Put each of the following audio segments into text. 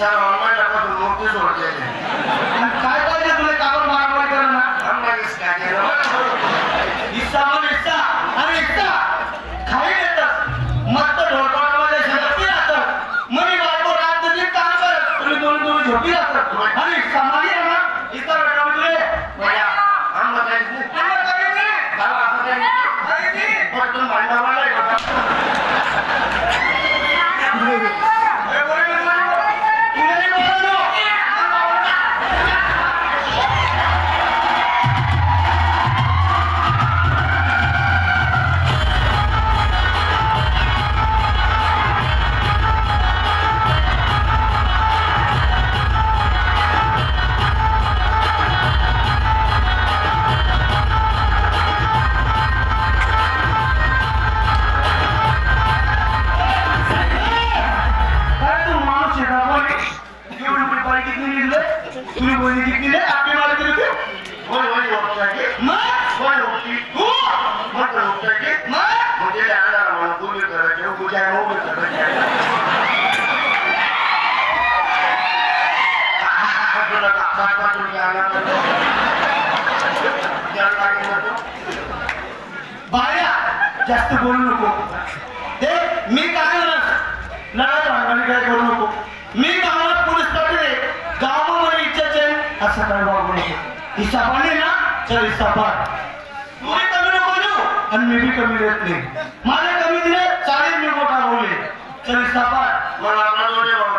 चार ऑनलाईन आपण मोठी जोडलेली काय पाहिजे तुला? काबर मारामारी करा जास्त बोलू नको. ते मी काय लढाई भांडणी काय करू नको. मी गावाला पोलीस पाटील गावामध्ये इच्छाच आहे असं काय वागू नको. हिस्सा पाणी ना चल हिस्सा पाठ तुम्ही कमी नको देऊ. आणि मी बी कमी देत नाही. माझे कमी दिले चालेल मी मोठा बोलले. चल हिस्सा पाठ मला आपला जोडे बाबा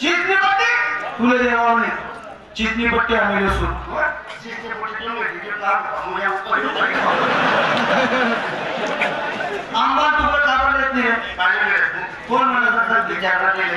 चितनी पट्टी तुले देवा म्हणे चितनी पट्टी आम्ही नसून आंबा तुकडं कापड येत नाही? कोण म्हणत विचारला गेले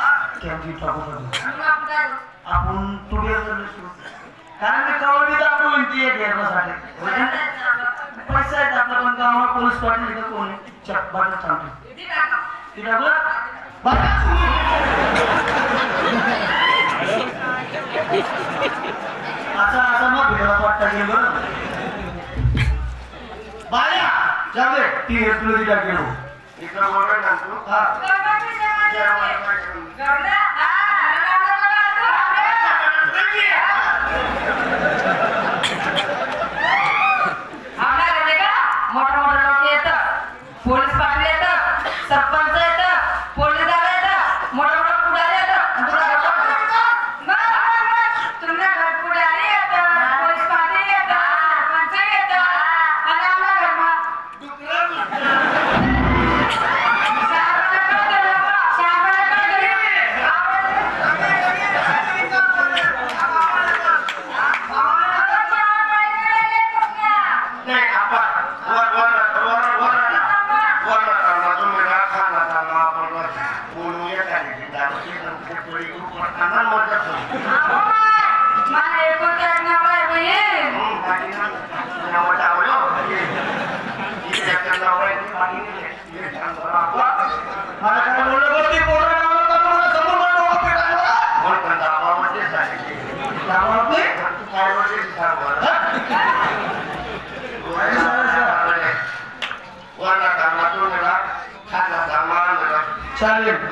त्यांची आपण तुझ्या कारण की कवडी तर आपण म्हणते घेण्यासाठी पैसा आहेत आपला पण गावाला पोलीस पाटील कोण चक बाजू सांगतो मग भेटा वाटता गेलं. बाया जागे ती तुला तिला गेलो. इकडं बघा सांगतो Thank you.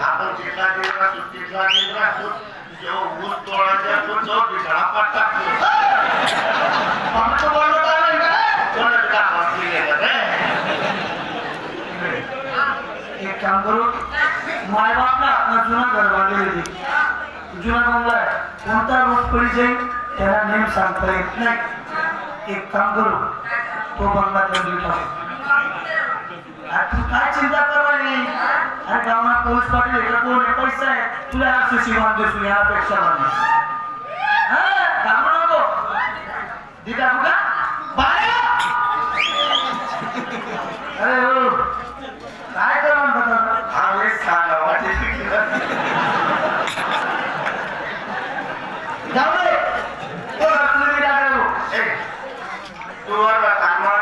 आपण चिखला दिला तू चिखला दिला तू जेव्हा ऊस तोडायचा तू जो पिठळा पट्टा आमचं बोलणं चालेल का? कोणाचं काम असली गेलं रे एक काम करू माय बापला आपला जुना घर बांधलेली होती जुना बंगला आहे कोणता रोज पडी जाईल त्याला नेम सांगता येत नाही. एक काम करू तो बंगला त्यांनी टाकू तू काय चिंता करवानी अरे गावात पोलीस पाटील इकडे कोण पैसा आहे. तुला हा सुशी बांधतो यापेक्षा मान हा घाबरू नको. दिदा তোর আমার